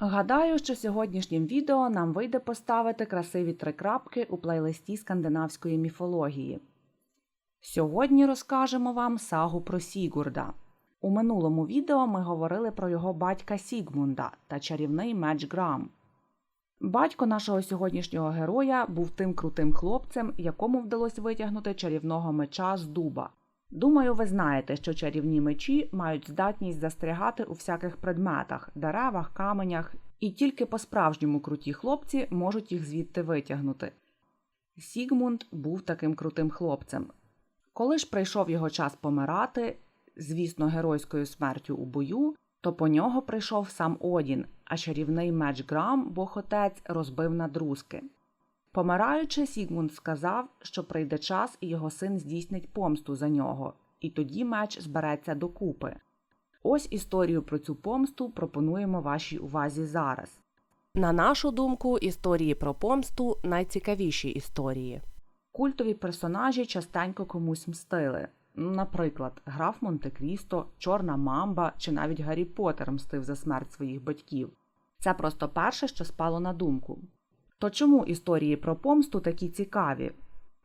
Гадаю, що сьогоднішнім відео нам вийде поставити красиві три крапки у плейлисті скандинавської міфології. Сьогодні розкажемо вам сагу про Сігурда. У минулому відео ми говорили про його батька Сігмунда та чарівний меч Грам. Батько нашого сьогоднішнього героя був тим крутим хлопцем, якому вдалося витягнути чарівного меча з дуба. Думаю, ви знаєте, що чарівні мечі мають здатність застрягати у всяких предметах, деревах, каменях, і тільки по-справжньому круті хлопці можуть їх звідти витягнути. Сігмунд був таким крутим хлопцем. Коли ж прийшов його час помирати, звісно, геройською смертю у бою, то по нього прийшов сам Одін, а чарівний меч Грам, бог отець, розбив на друзки. Помираючи, Сігмунд сказав, що прийде час і його син здійснить помсту за нього, і тоді меч збереться докупи. Ось історію про цю помсту пропонуємо вашій увазі зараз. На нашу думку, історії про помсту найцікавіші історії. Культові персонажі частенько комусь мстили. Наприклад, граф Монте-Крісто, Чорна Мамба чи навіть Гаррі Поттер мстив за смерть своїх батьків. Це просто перше, що спало на думку. То чому історії про помсту такі цікаві?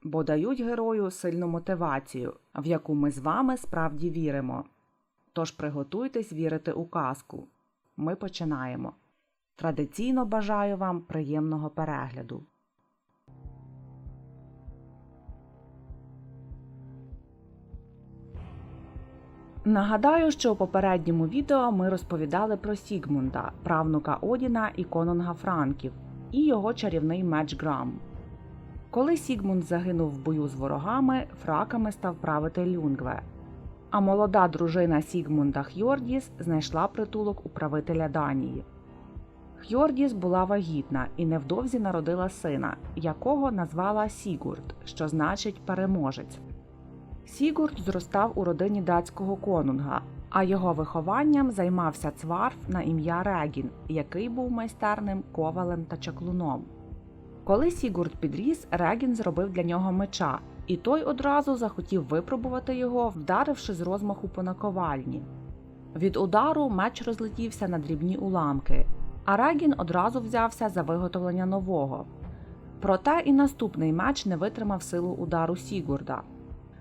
Бо дають герою сильну мотивацію, в яку ми з вами справді віримо. Тож приготуйтесь вірити у казку. Ми починаємо. Традиційно бажаю вам приємного перегляду. Нагадаю, що у попередньому відео ми розповідали про Сігмунда, правнука Одіна і конунга Франків, і його чарівний меч Грам. Коли Сігмунд загинув в бою з ворогами, фраками став правити Люнгве. А молода дружина Сігмунда Хьордіс знайшла притулок у правителя Данії. Хьордіс була вагітна і невдовзі народила сина, якого назвала Сігурд, що значить переможець. Сігурд зростав у родині датського конунга, а його вихованням займався цварф на ім'я Регін, який був майстерним ковалем та чаклуном. Коли Сігурд підріс, Регін зробив для нього меча, і той одразу захотів випробувати його, вдаривши з розмаху по наковальні. Від удару меч розлетівся на дрібні уламки, а Регін одразу взявся за виготовлення нового. Проте і наступний меч не витримав силу удару Сігурда.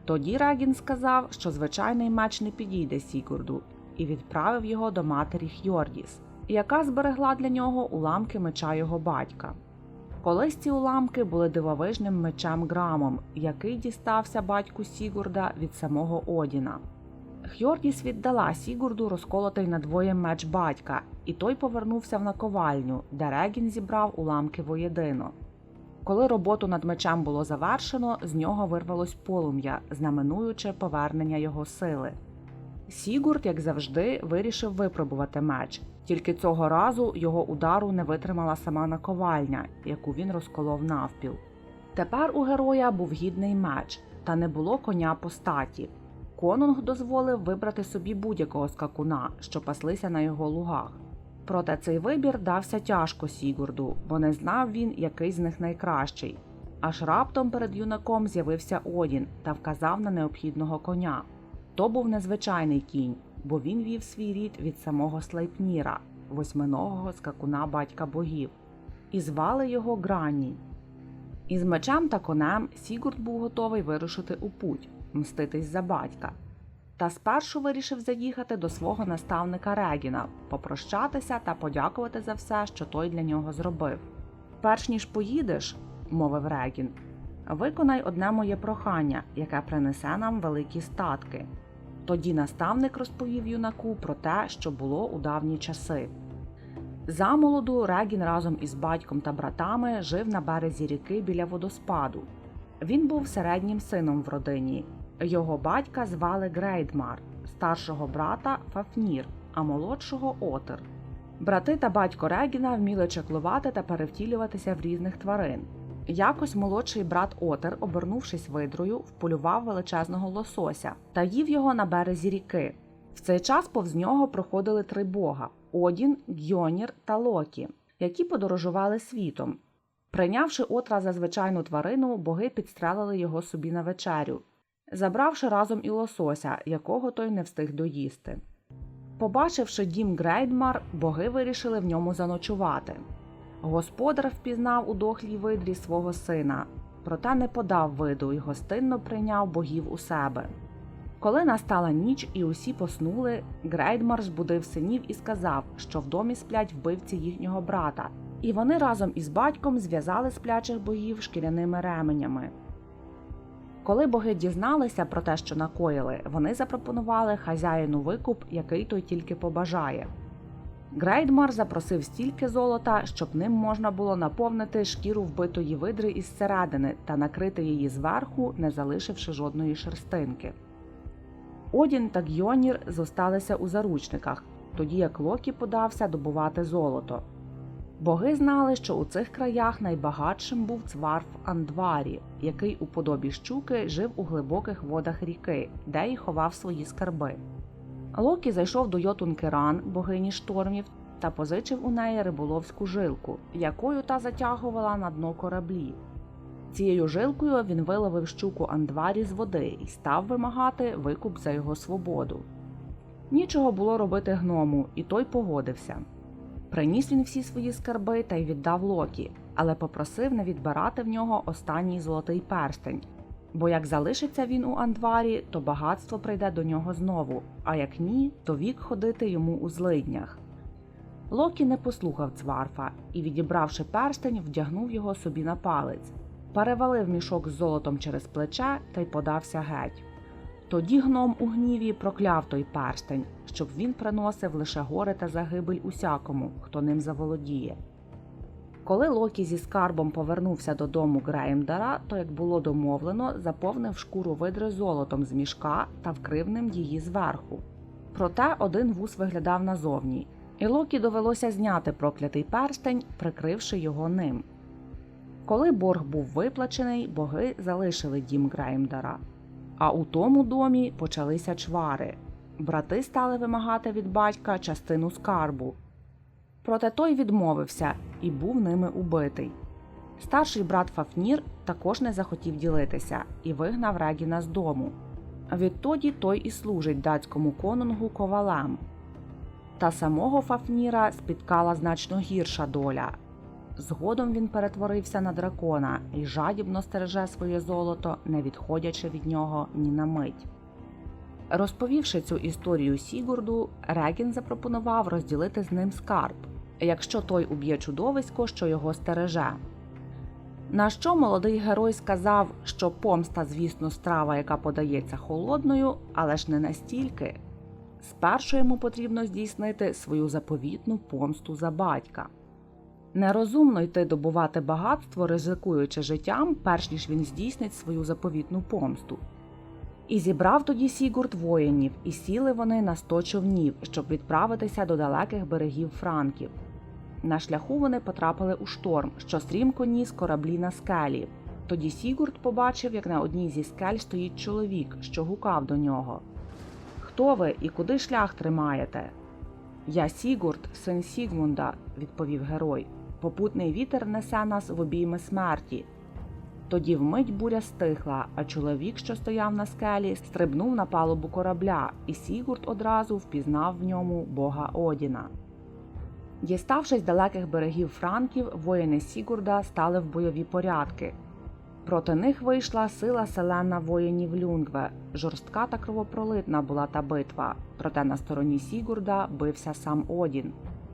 Тоді Регін сказав, що звичайний меч не підійде Сігурду, і відправив його до матері Хьордіс, яка зберегла для нього уламки меча його батька. Колись ці уламки були дивовижним мечем Грамом, який дістався батьку Сігурда від самого Одіна. Хьордіс віддала Сігурду розколотий надвоє меч батька, і той повернувся в наковальню, де Регін зібрав уламки воєдино. Коли роботу над мечем було завершено, з нього вирвалось полум'я, знаменуючи повернення його сили. Сігурд, як завжди, вирішив випробувати меч, тільки цього разу його удару не витримала сама наковальня, яку він розколов навпіл. Тепер у героя був гідний меч, та не було коня по статі. Конунг дозволив вибрати собі будь-якого скакуна, що паслися на його лугах. Проте цей вибір дався тяжко Сігурду, бо не знав він, який з них найкращий. Аж раптом перед юнаком з'явився Одін та вказав на необхідного коня. То був незвичайний кінь, бо він вів свій рід від самого Слейпніра, восьминогого скакуна батька богів, і звали його Грані. Із мечем та конем Сігурд був готовий вирушити у путь, мститись за батька. Та спершу вирішив заїхати до свого наставника Регіна, попрощатися та подякувати за все, що той для нього зробив. Перш ніж поїдеш, мовив Регін, виконай одне моє прохання, яке принесе нам великі статки. Тоді наставник розповів юнаку про те, що було у давні часи. Замолоду Регін разом із батьком та братами жив на березі ріки біля водоспаду. Він був середнім сином в родині. Його батька звали Грейдмар, старшого брата Фафнір, а молодшого Отер. Брати та батько Регіна вміли чаклувати та перевтілюватися в різних тварин. Якось молодший брат Отер, обернувшись видрою, вполював величезного лосося та їв його на березі ріки. В цей час повз нього проходили три бога Одін, Гьонір та Локі, які подорожували світом. Прийнявши отра за звичайну тварину, боги підстрелили його собі на вечерю, забравши разом і лосося, якого той не встиг доїсти. Побачивши дім Грейдмар, боги вирішили в ньому заночувати. Господар впізнав у дохлій видрі свого сина, проте не подав виду і гостинно прийняв богів у себе. Коли настала ніч і усі поснули, Грейдмар збудив синів і сказав, що в домі сплять вбивці їхнього брата, і вони разом із батьком зв'язали сплячих богів шкіряними ременями. Коли боги дізналися про те, що накоїли, вони запропонували хазяїну викуп, який той тільки побажає. Грейдмар запросив стільки золота, щоб ним можна було наповнити шкіру вбитої видри із середини та накрити її зверху, не залишивши жодної шерстинки. Одін та Гьонір зосталися у заручниках, тоді як Локі подався добувати золото. Боги знали, що у цих краях найбагатшим був цварф Андварі, який у подобі щуки жив у глибоких водах ріки, де й ховав свої скарби. Локі зайшов до Йотункеран, богині штормів, та позичив у неї риболовську жилку, якою та затягувала на дно кораблі. Цією жилкою він виловив щуку Андварі з води і став вимагати викуп за його свободу. Нічого було робити гному, і той погодився. Приніс він всі свої скарби та й віддав Локі, але попросив не відбирати в нього останній золотий перстень. Бо як залишиться він у Андварі, то багатство прийде до нього знову, а як ні, то вік ходити йому у злиднях. Локі не послухав цварфа і, відібравши перстень, вдягнув його собі на палець, перевалив мішок з золотом через плече та й подався геть. Тоді гном у гніві прокляв той перстень, щоб він приносив лише горе та загибель усякому, хто ним заволодіє. Коли Локі зі скарбом повернувся додому Греймдара, то, як було домовлено, заповнив шкуру видри золотом з мішка та вкрив ним її зверху. Проте один вус виглядав назовні, і Локі довелося зняти проклятий перстень, прикривши його ним. Коли борг був виплачений, боги залишили дім Греймдара. А у тому домі почалися чвари. Брати стали вимагати від батька частину скарбу. Проте той відмовився і був ними убитий. Старший брат Фафнір також не захотів ділитися і вигнав Регіна з дому. Відтоді той і служить датському конунгу ковалем. Та самого Фафніра спіткала значно гірша доля. Згодом він перетворився на дракона і жадібно стереже своє золото, не відходячи від нього ні на мить. Розповівши цю історію Сігурду, Регін запропонував розділити з ним скарб, якщо той уб'є чудовисько, що його стереже. На що молодий герой сказав, що помста, звісно, страва, яка подається холодною, але ж не настільки. Спершу йому потрібно здійснити свою заповітну помсту за батька. Нерозумно йти добувати багатство, ризикуючи життям, перш ніж він здійснить свою заповітну помсту. І зібрав тоді Сігурд воїнів, і сіли вони на сто човнів, щоб відправитися до далеких берегів Франків. На шляху вони потрапили у шторм, що стрімко ніс кораблі на скелі. Тоді Сігурд побачив, як на одній зі скель стоїть чоловік, що гукав до нього. Хто ви і куди шлях тримаєте? Я Сігурд, син Сігмунда, відповів герой. Попутний вітер несе нас в обійми смерті. Тоді вмить буря стихла, а чоловік, що стояв на скелі, стрибнув на палубу корабля, і Сігурд одразу впізнав в ньому бога Одіна. Діставшись далеких берегів Франків, воїни Сігурда стали в бойові порядки. Проти них вийшла сила селена воїнів Люнгве. Жорстка та кровопролитна була та битва, проте на стороні Сігурда бився сам Одін.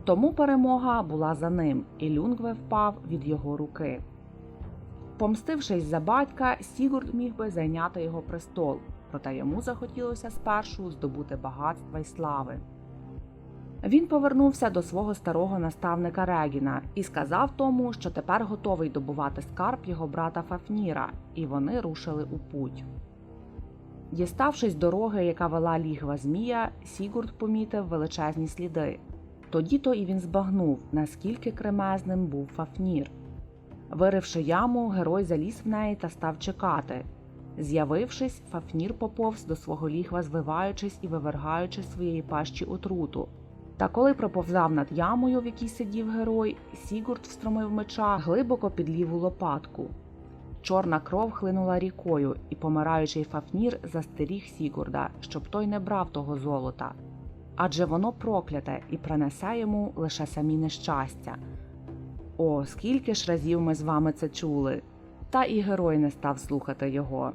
Тому перемога була за ним, і Люнгве впав від його руки. Помстившись за батька, Сігурд міг би зайняти його престол, проте йому захотілося спершу здобути багатства й слави. Він повернувся до свого старого наставника Регіна і сказав тому, що тепер готовий добувати скарб його брата Фафніра, і вони рушили у путь. Діставшись дороги, яка вела лігва Змія, Сігурд помітив величезні сліди. Тоді то і він збагнув, наскільки кремезним був Фафнір. Виривши яму, герой заліз в неї та став чекати. З'явившись, Фафнір поповз до свого лігва, звиваючись і вивергаючи своєї пащі отруту. Та коли проповзав над ямою, в якій сидів герой, Сігурд встромив меча глибоко під ліву лопатку. Чорна кров хлинула рікою, і помираючий Фафнір застеріг Сігурда, щоб той не брав того золота. Адже воно прокляте і принесе йому лише самі нещастя. О, скільки ж разів ми з вами це чули, та і герой не став слухати його.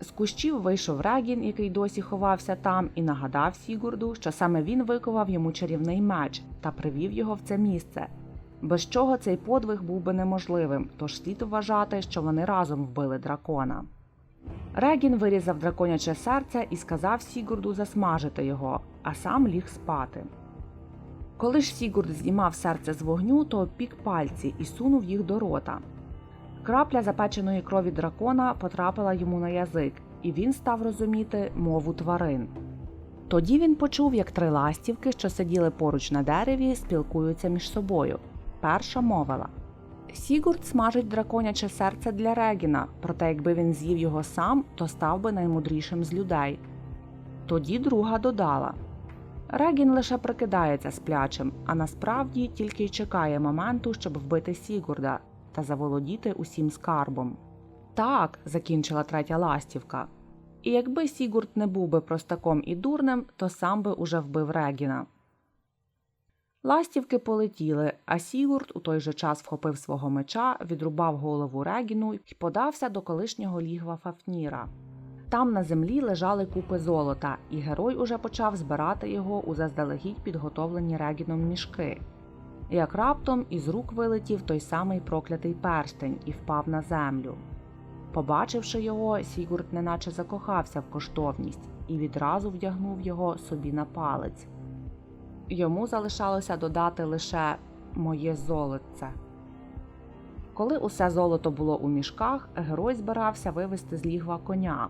З кущів вийшов Регін, який досі ховався там, і нагадав Сігурду, що саме він виковав йому чарівний меч та привів його в це місце. Без чого цей подвиг був би неможливим, тож слід вважати, що вони разом вбили дракона. Регін вирізав драконяче серце і сказав Сігурду засмажити його, а сам ліг спати. Коли ж Сігурд знімав серце з вогню, то опік пальці і сунув їх до рота. Крапля запеченої крові дракона потрапила йому на язик, і він став розуміти мову тварин. Тоді він почув, як три ластівки, що сиділи поруч на дереві, спілкуються між собою. Перша мовила Сігурд смажить драконяче серце для Регіна, проте якби він з'їв його сам, то став би наймудрішим з людей. Тоді друга додала Регін лише прикидається сплячим, а насправді тільки й чекає моменту, щоб вбити Сігурда та заволодіти усім скарбом. Так, закінчила третя ластівка. І якби Сігурд не був би простаком і дурнем, то сам би уже вбив Регіна. Ластівки полетіли, а Сігурд у той же час вхопив свого меча, відрубав голову Регіну і подався до колишнього лігва Фафніра. Там на землі лежали купи золота, і герой уже почав збирати його у заздалегідь підготовлені Регіном мішки. Як раптом із рук вилетів той самий проклятий перстень і впав на землю. Побачивши його, Сігурд неначе закохався в коштовність і відразу вдягнув його собі на палець. Йому залишалося додати лише моє золоце. Коли усе золото було у мішках, герой збирався вивести з лігва коня.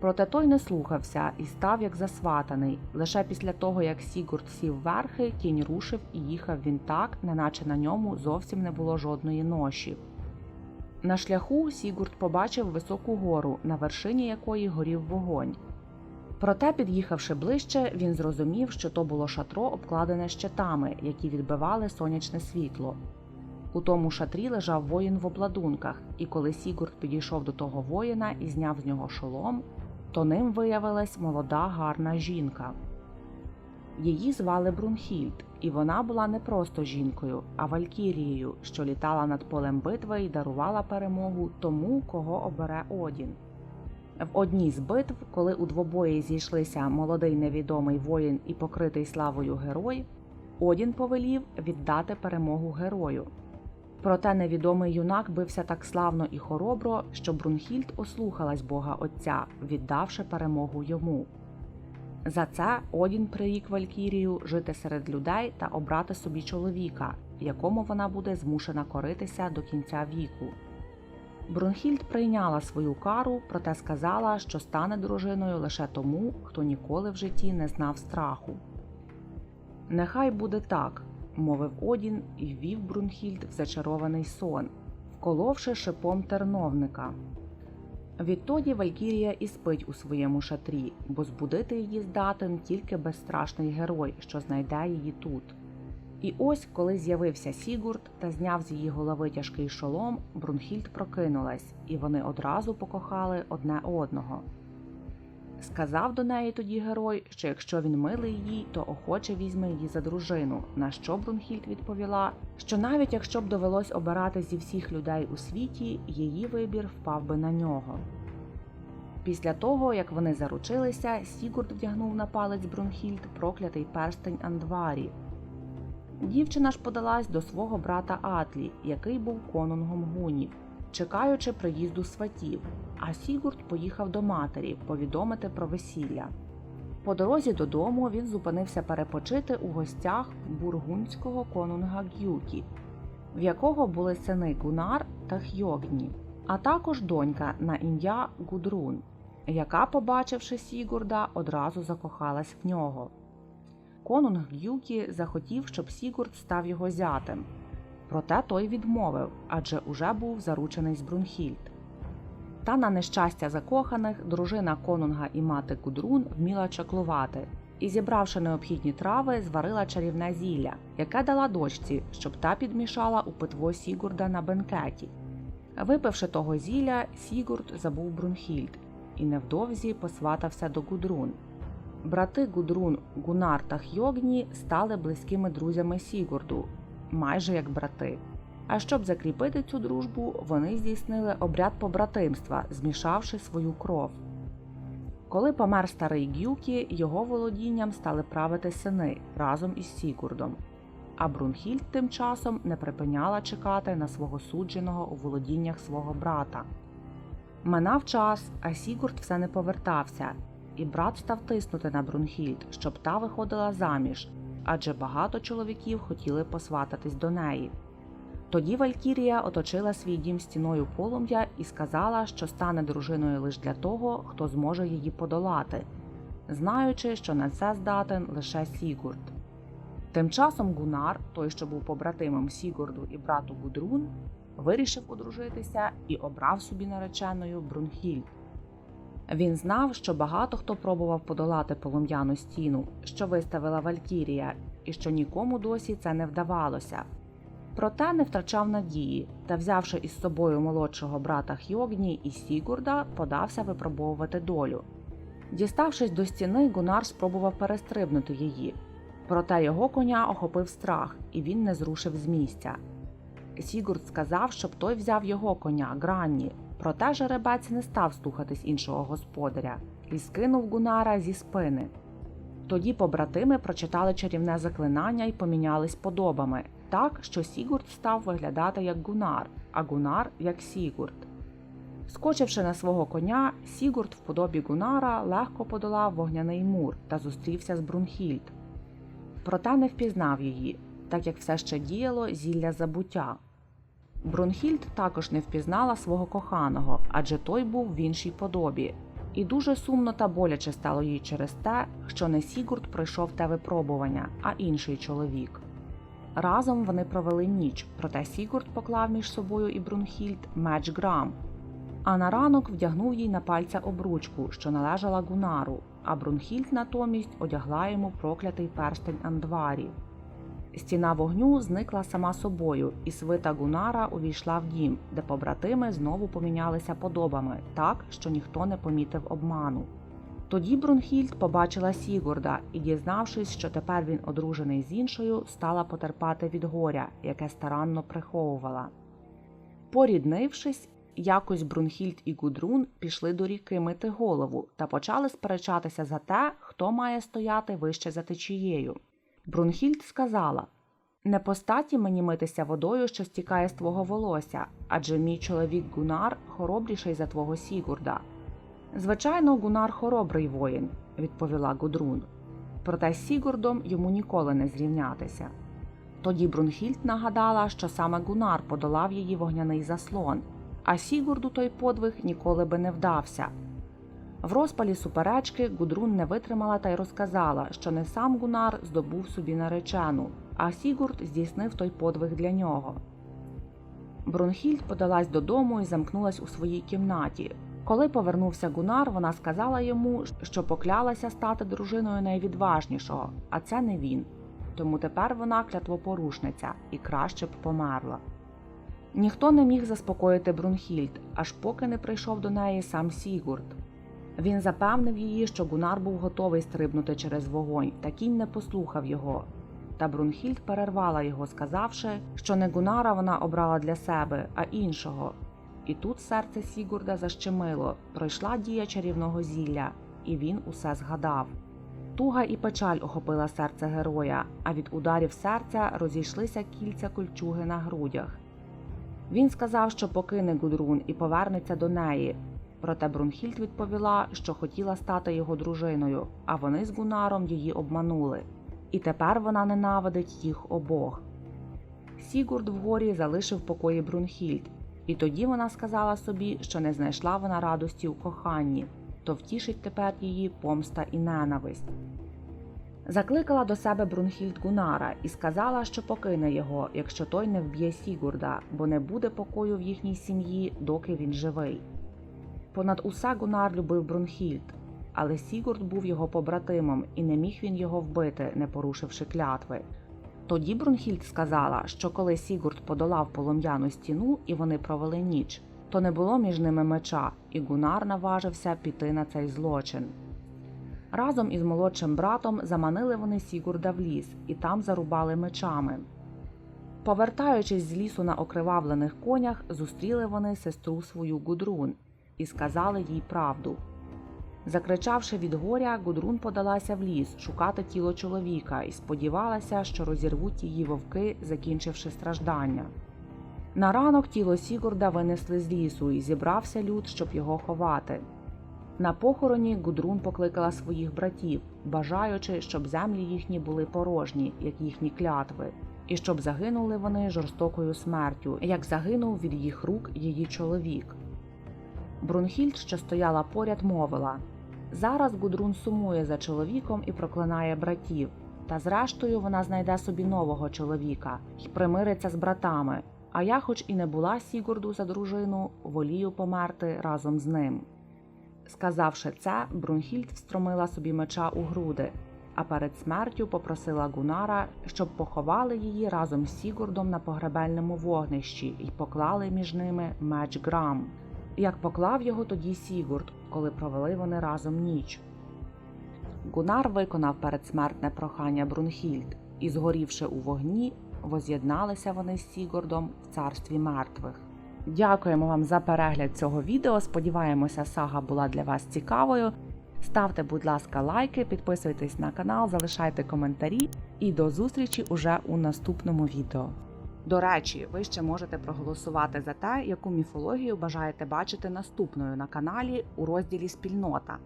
Проте той не слухався і став як засватаний. Лише після того, як Сігурд сів верхи, кінь рушив і їхав він так, неначе на ньому зовсім не було жодної ноші. На шляху Сігурд побачив високу гору, на вершині якої горів вогонь. Проте, під'їхавши ближче, він зрозумів, що то було шатро, обкладене щитами, які відбивали сонячне світло. У тому шатрі лежав воїн в обладунках, і коли Сігурд підійшов до того воїна і зняв з нього шолом, то ним виявилась молода гарна жінка. Її звали Брунхільд, і вона була не просто жінкою, а валькірією, що літала над полем битви і дарувала перемогу тому, кого обере Одін. В одній з битв, коли у двобої зійшлися молодий невідомий воїн і покритий славою герой, Одін повелів віддати перемогу герою. Проте невідомий юнак бився так славно і хоробро, що Брунхільд ослухалась Бога Отця, віддавши перемогу йому. За це Одін прирік Валькірію жити серед людей та обрати собі чоловіка, якому вона буде змушена коритися до кінця віку. Брунхільд прийняла свою кару, проте сказала, що стане дружиною лише тому, хто ніколи в житті не знав страху. Нехай буде так, мовив Одін і ввів Брунхільд в зачарований сон, вколовши шипом терновника. Відтоді Валькірія і спить у своєму шатрі, бо збудити її здатен тільки безстрашний герой, що знайде її тут. І ось, коли з'явився Сігурд та зняв з її голови тяжкий шолом, Брунхільд прокинулась, і вони одразу покохали одне одного. Сказав до неї тоді герой, що якщо він милий їй, то охоче візьме її за дружину. На що Брунхільд відповіла, що навіть якщо б довелось обирати зі всіх людей у світі, її вибір впав би на нього. Після того, як вони заручилися, Сігурд вдягнув на палець Брунхільд проклятий перстень Андварі. Дівчина ж подалась до свого брата Атлі, який був конунгом гунів, чекаючи приїзду сватів, а Сігурд поїхав до матері повідомити про весілля. По дорозі додому він зупинився перепочити у гостях бургундського конунга Гюкі, в якого були сини Гунар та Хьогні, а також донька на ім'я Гудрун, яка, побачивши Сігурда, одразу закохалась в нього. Конунг Гюкі захотів, щоб Сігурд став його зятем. Проте той відмовив, адже уже був заручений з Брунхільд. Та на нещастя закоханих дружина конунга і мати Гудрун вміла чаклувати і, зібравши необхідні трави, зварила чарівне зілля, яке дала дочці, щоб та підмішала у питво Сігурда на бенкеті. Випивши того зілля, Сігурд забув Брунхільд і невдовзі посватався до Гудрун. Брати Гудрун, Гунар та Хьогні стали близькими друзями Сігурду, майже як брати. А щоб закріпити цю дружбу, вони здійснили обряд побратимства, змішавши свою кров. Коли помер старий Гюкі, його володінням стали правити сини разом із Сігурдом. А Брунхільд тим часом не припиняла чекати на свого судженого у володіннях свого брата. Минав час, а Сігурд все не повертався, і брат став тиснути на Брунхільд, щоб та виходила заміж, адже багато чоловіків хотіли посвататись до неї. Тоді Валькірія оточила свій дім стіною полум'я і сказала, що стане дружиною лише для того, хто зможе її подолати, знаючи, що на це здатен лише Сігурд. Тим часом Гунар, той, що був побратимом Сігурду і брату Гудрун, вирішив одружитися і обрав собі нареченою Брунхільд. Він знав, що багато хто пробував подолати полум'яну стіну, що виставила Валькірія, і що нікому досі це не вдавалося. Проте не втрачав надії та, взявши із собою молодшого брата Хьогні і Сігурда, подався випробовувати долю. Діставшись до стіни, Гунар спробував перестрибнути її. Проте його коня охопив страх, і він не зрушив з місця. Сігурд сказав, щоб той взяв його коня Гранні, проте жеребець не став слухатись іншого господаря і скинув Гунара зі спини. Тоді побратими прочитали чарівне заклинання і помінялись подобами, так що Сігурд став виглядати як Гунар, а Гунар як Сігурд. Скочивши на свого коня, Сігурд в подобі Гунара легко подолав вогняний мур та зустрівся з Брунхільд. Проте не впізнав її, так як все ще діяло зілля забуття. Брунхільд також не впізнала свого коханого, адже той був в іншій подобі, і дуже сумно та боляче стало їй через те, що не Сігурд пройшов те випробування, а інший чоловік. Разом вони провели ніч, проте Сігурд поклав між собою і Брунхільд меч Грам, а на ранок вдягнув їй на пальця обручку, що належала Гунару, а Брунхільд натомість одягла йому проклятий перстень Андварі. Стіна вогню зникла сама собою, і свита Гунара увійшла в дім, де побратими знову помінялися подобами, так що ніхто не помітив обману. Тоді Брунхільд побачила Сігурда і, дізнавшись, що тепер він одружений з іншою, стала потерпати від горя, яке старанно приховувала. Поріднившись, якось Брунхільд і Гудрун пішли до ріки мити голову та почали сперечатися за те, хто має стояти вище за течією. Брунхільд сказала Не по статі мені митися водою, що стікає з твого волосся, адже мій чоловік Гунар хоробріший за твого Сігурда. Звичайно, Гунар хоробрий воїн, відповіла Гудрун. Проте з Сігурдом йому ніколи не зрівнятися. Тоді Брунхільд нагадала, що саме Гунар подолав її вогняний заслон, а Сігурду той подвиг ніколи би не вдався. В розпалі суперечки Гудрун не витримала та й розказала, що не сам Гунар здобув собі наречену, а Сігурд здійснив той подвиг для нього. Брунхільд подалась додому і замкнулась у своїй кімнаті. Коли повернувся Гунар, вона сказала йому, що поклялася стати дружиною найвідважнішого, а це не він. Тому тепер вона клятвопорушниця і краще б померла. Ніхто не міг заспокоїти Брунхільд, аж поки не прийшов до неї сам Сігурд. Він запевнив її, що Гунар був готовий стрибнути через вогонь, та кінь не послухав його. Та Брунхільд перервала його, сказавши, що не Гунара вона обрала для себе, а іншого. І тут серце Сігурда защемило, пройшла дія чарівного зілля, і він усе згадав. Туга і печаль охопила серце героя, а від ударів серця розійшлися кільця кольчуги на грудях. Він сказав, що покине Гудрун і повернеться до неї. Проте Брунхільд відповіла, що хотіла стати його дружиною, а вони з Гунаром її обманули. І тепер вона ненавидить їх обох. Сігурд вгорі залишив покої Брунхільд, і тоді вона сказала собі, що не знайшла вона радості у коханні, то втішить тепер її помста і ненависть. Закликала до себе Брунхільд Гунара і сказала, що покине його, якщо той не вб'є Сігурда, бо не буде покою в їхній сім'ї, доки він живий. Понад усе Гунар любив Брунхільд, але Сігурд був його побратимом, і не міг він його вбити, не порушивши клятви. Тоді Брунхільд сказала, що коли Сігурд подолав полум'яну стіну і вони провели ніч, то не було між ними меча, і Гунар наважився піти на цей злочин. Разом із молодшим братом заманили вони Сігурда в ліс і там зарубали мечами. Повертаючись з лісу на окривавлених конях, зустріли вони сестру свою Гудрун і сказали їй правду. Закричавши від горя, Гудрун подалася в ліс шукати тіло чоловіка і сподівалася, що розірвуть її вовки, закінчивши страждання. На ранок тіло Сігурда винесли з лісу і зібрався люд, щоб його ховати. На похороні Гудрун покликала своїх братів, бажаючи, щоб землі їхні були порожні, як їхні клятви, і щоб загинули вони жорстокою смертю, як загинув від їх рук її чоловік. Брунхільд, що стояла поряд, мовила зараз Гудрун сумує за чоловіком і проклинає братів. Та зрештою вона знайде собі нового чоловіка і примириться з братами. А я, хоч і не була Сігурду за дружину, волію померти разом з ним. Сказавши це, Брунхільд встромила собі меча у груди, а перед смертю попросила Гунара, щоб поховали її разом з Сігурдом на погребельному вогнищі і поклали між ними меч Грам, як поклав його тоді Сігурд, коли провели вони разом ніч. Гунар виконав передсмертне прохання Брунхільд, і, згорівши у вогні, воз'єдналися вони з Сігурдом в царстві мертвих. Дякуємо вам за перегляд цього відео. Сподіваємося, сага була для вас цікавою. Ставте, будь ласка, лайки, підписуйтесь на канал, залишайте коментарі і до зустрічі уже у наступному відео. До речі, ви ще можете проголосувати за те, яку міфологію бажаєте бачити наступною на каналі у розділі Спільнота.